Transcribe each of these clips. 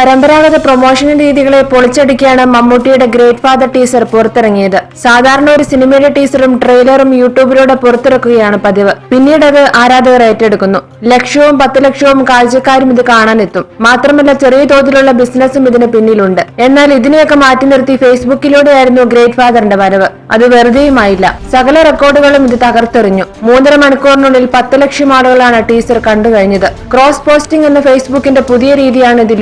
പരമ്പരാഗത പ്രൊമോഷൻ രീതികളെ പൊളിച്ചടുക്കിയാണ് മമ്മൂട്ടിയുടെ ഗ്രേറ്റ് ഫാദർ ടീസർ പുറത്തിറങ്ങിയത്. സാധാരണ ഒരു സിനിമയുടെ ടീസറും ട്രെയിലറും യൂട്യൂബിലൂടെ പുറത്തിറക്കുകയാണ് പതിവ്. പിന്നീട് അത് ആരാധകർ ഏറ്റെടുക്കുന്നു. ലക്ഷവും പത്ത് ലക്ഷവും കാഴ്ചക്കാരും ഇത് കാണാനെത്തും. മാത്രമല്ല ചെറിയ തോതിലുള്ള ബിസിനസ്സും ഇതിന് പിന്നിലുണ്ട്. എന്നാൽ ഇതിനെയൊക്കെ മാറ്റി നിർത്തി ഫേസ്ബുക്കിലൂടെയായിരുന്നു ഗ്രേറ്റ് ഫാദറിന്റെ വരവ്. അത് വെറുതെയുമായില്ല. സകല റെക്കോർഡുകളും ഇത് തകർത്തെറിഞ്ഞു. മൂന്നര മണിക്കൂറിനുള്ളിൽ പത്ത് ലക്ഷം ആളുകളാണ് ടീസർ കണ്ടു കഴിഞ്ഞത് ക്രോസ് പോസ്റ്റിംഗ് എന്ന ഫേസ്ബുക്കിന്റെ പുതിയ രീതിയാണ് ഇതിൽ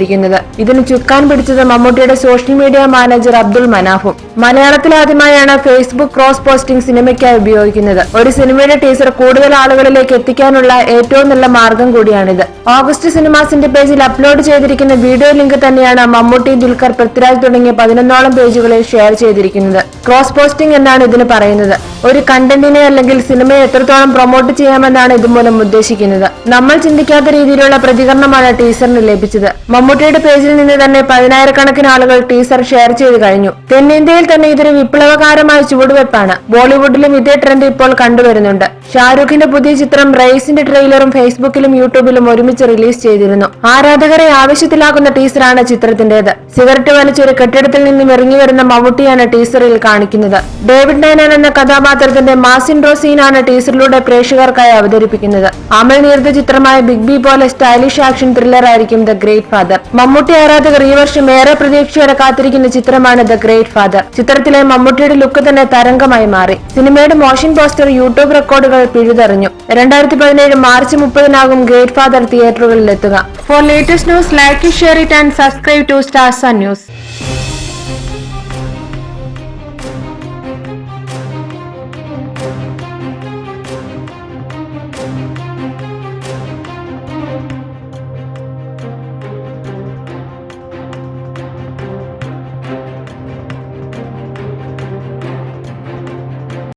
ഉപയോഗിച്ചിരിക്കുന്നത് ഇതിന് ചുക്കാൻ പിടിച്ചത് മമ്മൂട്ടിയുടെ സോഷ്യൽ മീഡിയ മാനേജർ അബ്ദുൾ മനാഫും. മലയാളത്തിൽ ആദ്യമായാണ് ഫേസ്ബുക്ക് ക്രോസ് പോസ്റ്റിംഗ് സിനിമയ്ക്കായി ഉപയോഗിക്കുന്നത്. ഒരു സിനിമയുടെ ടീസർ കൂടുതൽ ആളുകളിലേക്ക് എത്തിക്കാനുള്ള ഏറ്റവും നല്ല മാർഗം കൂടിയാണിത്. ഓഗസ്റ്റ് സിനിമാസിന്റെ പേജിൽ അപ്ലോഡ് ചെയ്തിരിക്കുന്ന വീഡിയോ ലിങ്ക് തന്നെയാണ് മമ്മൂട്ടി ദുൽഖർ പൃഥ്വിരാജ് തുടങ്ങിയ പതിനൊന്നോളം പേജുകളിൽ ഷെയർ ചെയ്തിരിക്കുന്നത്. ക്രോസ് പോസ്റ്റിംഗ് എന്നാണ് ഇതിന് പറയുന്നത്. ഒരു കണ്ടന്റിനെ അല്ലെങ്കിൽ സിനിമയെ എത്രത്തോളം പ്രൊമോട്ട് ചെയ്യാമെന്നാണ് ഇതുമൂലം ഉദ്ദേശിക്കുന്നത്. നമ്മൾ ചിന്തിക്കാത്ത രീതിയിലുള്ള പ്രതികരണമാണ് ടീസറിന് ലഭിച്ചത്. മമ്മൂട്ടിയുടെ പേജിൽ നിന്ന് തന്നെ പതിനായിരക്കണക്കിന് ആളുകൾ ടീസർ ഷെയർ ചെയ്തു കഴിഞ്ഞു. തെന്നിന്ത്യയിൽ തന്നെ ഇതൊരു വിപ്ലവകാരമായ ചുവടുവെപ്പാണ് ബോളിവുഡിലും ഇതേ ട്രെൻഡ് ഇപ്പോൾ കണ്ടുവരുന്നുണ്ട്. ഷാരൂഖിന്റെ പുതിയ ചിത്രം റൈസിന്റെ ട്രെയിലറും ഫേസ്ബുക്കിലും യൂട്യൂബിലും ഒരുമിച്ച് റിലീസ് ചെയ്തിരുന്നു. ആരാധകരെ ആവശ്യത്തിലാക്കുന്ന ടീസറാണ് ചിത്രത്തിന്റേത്. സിഗരറ്റ് വലിച്ചൊരു കെട്ടിടത്തിൽ നിന്നും ഇറങ്ങി വരുന്ന മമ്മൂട്ടിയാണ് ടീസറിൽ കാണിക്കുന്നത്. ഡേവിഡ് നൈനാൻ എന്ന കഥാപാത്രത്തിന്റെ മാസ് ഇൻട്രോ സീനാണ് ടീസറിലൂടെ പ്രേക്ഷകർക്കായി അവതരിപ്പിക്കുന്നത്. അമൽ നീർത്ത ചിത്രമായ ബിഗ് ബി പോലെ സ്റ്റൈലിഷ് ആക്ഷൻ ത്രില്ലർ ആയിരിക്കും ദ ഗ്രേറ്റ് ഫാദർ മമ്മൂട്ടി ആരാധകർ ഈ വർഷം ഏറെ പ്രതീക്ഷയോടെ കാത്തിരിക്കുന്ന ചിത്രമാണ് ദ ഗ്രേറ്റ് ഫാദർ ചിത്രത്തിലെ മമ്മൂട്ടിയുടെ ലുക്ക് തന്നെ തരംഗമായി മാറി. സിനിമയുടെ മോഷൻ പോസ്റ്റർ യൂട്യൂബ് റെക്കോർഡുകൾ പിഴുതെറിഞ്ഞു. രണ്ടായിരത്തി പതിനേഴ് മാർച്ച് മുപ്പതിനാകും ഗേറ്റ് ഫാദർ തിയേറ്ററുകളിൽ എത്തുക for latest news like share it and subscribe to stars news